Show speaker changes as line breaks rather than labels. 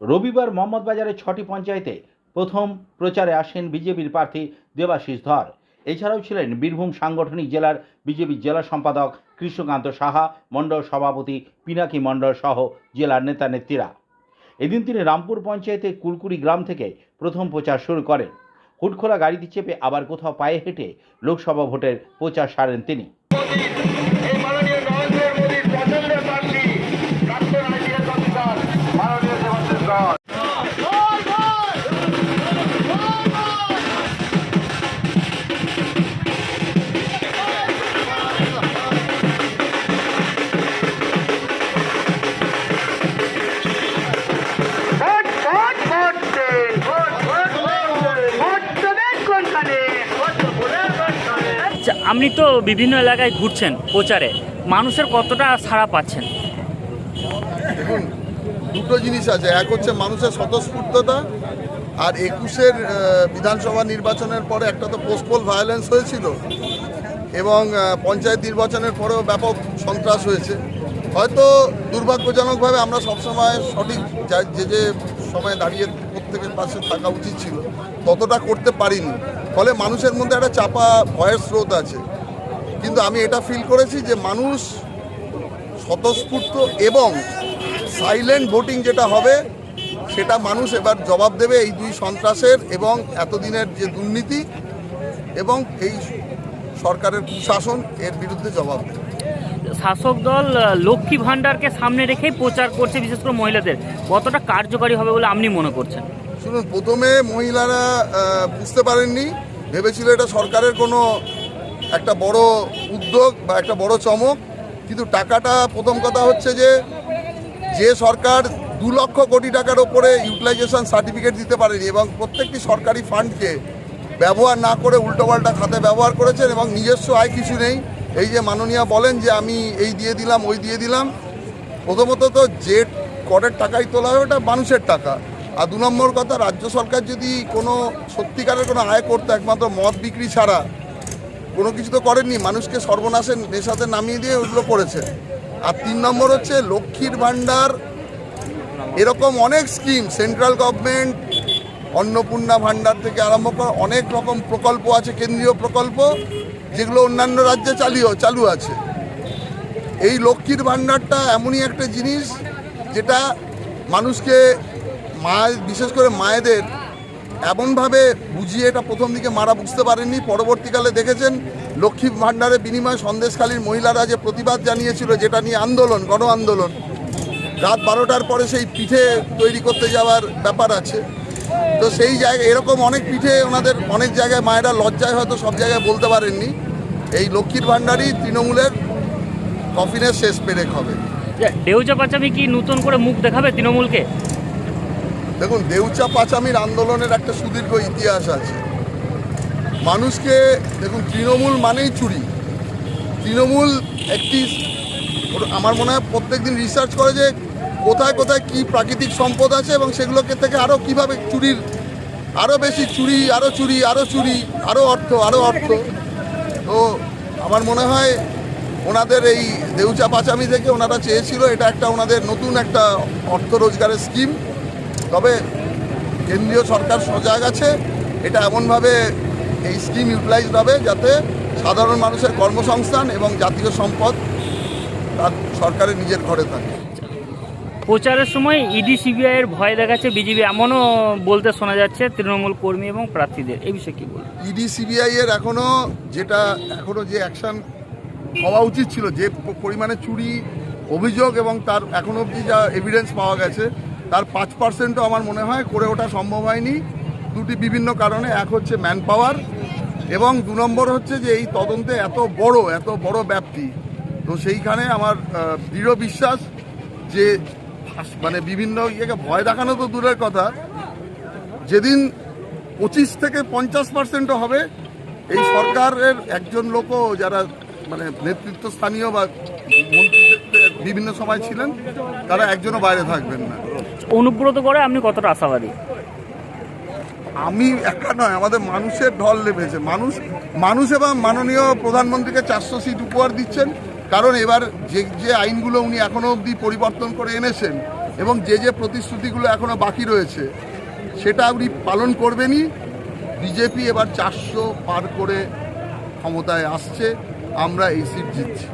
রবিবার মোহাম্মদবাজারের ছটি পঞ্চায়েতে প্রথম প্রচারে আসেন বিজেপির প্রার্থী দেবাশিস ধর। এছাড়াও ছিলেন বীরভূম সাংগঠনিক জেলার বিজেপির জেলা সম্পাদক কৃষ্ণকান্ত সাহা, মণ্ডল সভাপতি পিনাকি মণ্ডল সহ জেলার নেতা নেত্রীরা। এদিন তিনি রামপুর পঞ্চায়েতে কুলকুড়ি গ্রাম থেকে প্রথম প্রচার শুরু করেন। হুটখোলা গাড়িতে চেপে আবার কোথাও পায়ে হেঁটে লোকসভা ভোটের প্রচার সারেন তিনি।
আপনি তো বিভিন্ন এলাকায় ঘুরছেন প্রচারে, মানুষের কতটা সাড়া পাচ্ছেন?
দেখুন, দুটো জিনিস আছে। এক হচ্ছে মানুষের স্বতঃস্ফূর্ততা, আর একুশের বিধানসভা নির্বাচনের পরে একটা তো পোস্টপোল ভায়োলেন্স হয়েছিল, এবং পঞ্চায়েত নির্বাচনের পরেও ব্যাপক সন্ত্রাস হয়েছে। হয়তো দুর্ভাগ্যজনকভাবে আমরা সবসময় সঠিক যে যে সময় দাঁড়িয়ে প্রত্যেকের পাশে থাকা উচিত ছিল। ততটা করতে পারিনি। ফলে মানুষের মধ্যে একটা চাপা ভয়ের স্রোত আছে। কিন্তু আমি এটা ফিল করেছি যে মানুষ স্বতঃস্ফূর্ত এবং সাইলেন্ট ভোটিং যেটা হবে, সেটা মানুষ এবার জবাব দেবে এই দুই সন্ত্রাসের এবং এতদিনের যে দুর্নীতি এবং এই সরকারের কুশাসন এর বিরুদ্ধে জবাব দেবে।
শাসক দল লক্ষ্মী ভাণ্ডারকে সামনে রেখেই প্রচার করছে বিশেষ করে মহিলাদের। কতটা কার্যকারী হবে বলে আপনি মনে করছেন?
শুনুন, প্রথমে মহিলারা বুঝতে পারেননি। ভেবেছিল এটা সরকারের কোনো একটা বড় উদ্যোগ বা একটা বড় চমক। কিন্তু টাকাটা প্রথম কথা হচ্ছে যে যে সরকার দু লক্ষ কোটি টাকার ওপরে ইউটিলাইজেশন সার্টিফিকেট দিতে পারেনি এবং প্রত্যেকটি সরকারি ফান্ডকে ব্যবহার না করে উল্টোপাল্টা খাতে ব্যবহার করেছেন এবং নিজস্ব আয় কিছু নেই। এই যে মাননীয়া বলেন যে আমি এই দিয়ে দিলাম, ওই দিয়ে দিলাম, প্রথমত তো যে করের টাকাই তোলা হয়, ওটা মানুষের টাকা। আর দু নম্বর কথা, রাজ্য সরকার যদি কোনো সত্যিকারের কোনো আয় করতো, একমাত্র মদ বিক্রি ছাড়া, কোনো কিছু তো করেননি, মানুষকে সর্বনাশের নেশাতে নামিয়ে দিয়ে ওগুলো করেছে। আর তিন নম্বর হচ্ছে, লক্ষ্মীর ভাণ্ডার, এরকম অনেক স্কিম সেন্ট্রাল গভর্নমেন্ট অন্নপূর্ণা ভাণ্ডার থেকে আরম্ভ করে অনেক রকম প্রকল্প আছে, কেন্দ্রীয় প্রকল্প। যেগুলো অন্যান্য রাজ্যে চালিয়ে চালু আছে। এই লক্ষ্মীর ভাণ্ডারটা এমনই একটা জিনিস যেটা মানুষকে মা, বিশেষ করে মায়েদের এমনভাবে বুঝিয়ে এটা প্রথম দিকে মারা বুঝতে পারেননি। পরবর্তীকালে দেখেছেন লক্ষ্মী ভাণ্ডারের বিনিময়ে সন্দেশখালীর মহিলারা যে প্রতিবাদ জানিয়েছিল যেটা নিয়ে আন্দোলন, গণ আন্দোলন। রাত বারোটার পরে সেই পিঠে তৈরি করতে যাওয়ার ব্যাপার আছে। তো সেই জায়গায় এরকম অনেক পিঠে ওনাদের অনেক জায়গায় মায়েরা লজ্জায় হয়তো সব জায়গায় বলতে পারেননি। এই লক্ষ্মীর ভাণ্ডারই তৃণমূলের কফিনের শেষ পেরেক হবে।
যে ডেউচা পাচামি কি নতুন করে মুখ দেখাবে তৃণমূলকে?
দেখুন দেউচা পাচামির আন্দোলনের একটা সুদীর্ঘ ইতিহাস আছে। মানুষকে দেখুন তৃণমূল মানেই চুরি। তৃণমূল একটি আমার মনে হয় প্রত্যেক দিন রিসার্চ করে যে কোথায় কোথায় কি প্রাকৃতিক সম্পদ আছে এবং সেগুলোকে থেকে আরও কীভাবে চুরির আরও বেশি চুরি আরও চুরি আরও চুরি আরও অর্থ আরও অর্থ। তো আমার মনে হয় ওনাদের এই দেউচা পাচামি থেকে ওনারা চেয়েছিল এটা একটা ওনাদের নতুন একটা অর্থ রোজগারের স্কিম। তবে কেন্দ্রীয় সরকার সজাগ আছে, এটা এমনভাবে এই স্কিম ইউটিলাইজ হবে যাতে সাধারণ মানুষের কর্মসংস্থান এবং জাতীয় সম্পদ তার সরকারের নিজের ঘরে থাকে।
প্রচারের সময় ইডি সিবিআই এর ভয় দেখাচ্ছে বিজেপি, এমনও বলতে শোনা যাচ্ছে তৃণমূল কর্মী এবং প্রার্থীদের। এই বিষয়ে কি বলবেন?
ইডি সিবিআই এর এখনও যেটা, এখনও যে অ্যাকশন হওয়া উচিত ছিল, যে পরিমাণে চুরি, অভিযোগ এবং তার এখনও অবধি যা এভিডেন্স পাওয়া গেছে, তার পাঁচ পার্সেন্টও আমার মনে হয় করে ওঠা সম্ভব হয়নি। দুটি বিভিন্ন কারণে, এক হচ্ছে ম্যান পাওয়ার এবং দু নম্বর হচ্ছে যে এই তদন্তে এত বড় এত বড় ব্যাপ্তি। তো সেইখানে আমার দৃঢ় বিশ্বাস যে মানে বিভিন্ন ইয়েকে ভয় দেখানো তো দূরের কথা। যেদিন পঁচিশ থেকে পঞ্চাশ পার্সেন্টও হবে এই সরকারের একজন লোকও যারা মানে নেতৃত্ব স্থানীয় বা মন্ত্রীদের বিভিন্ন সময় ছিলেন তারা একজনও বাইরে থাকবেন না।
অনুব্রত করে আপনি কতটা আশাবাদী?
আমি একা নয় আমাদের মানুষের ঢল নেমেছে। মানুষ মানুষ এবং মাননীয় প্রধানমন্ত্রীকে চারশো সিট উপহার দিচ্ছেন। কারণ এবার যে যে আইনগুলো উনি এখনও অবধি পরিবর্তন করে এনেছেন এবং যে যে প্রতিশ্রুতিগুলো এখনও বাকি রয়েছে, সেটা উনি পালন করবেনই। বিজেপি এবার চারশো পার করে ক্ষমতায় আসছে, আমরা এই সিট জিতছি।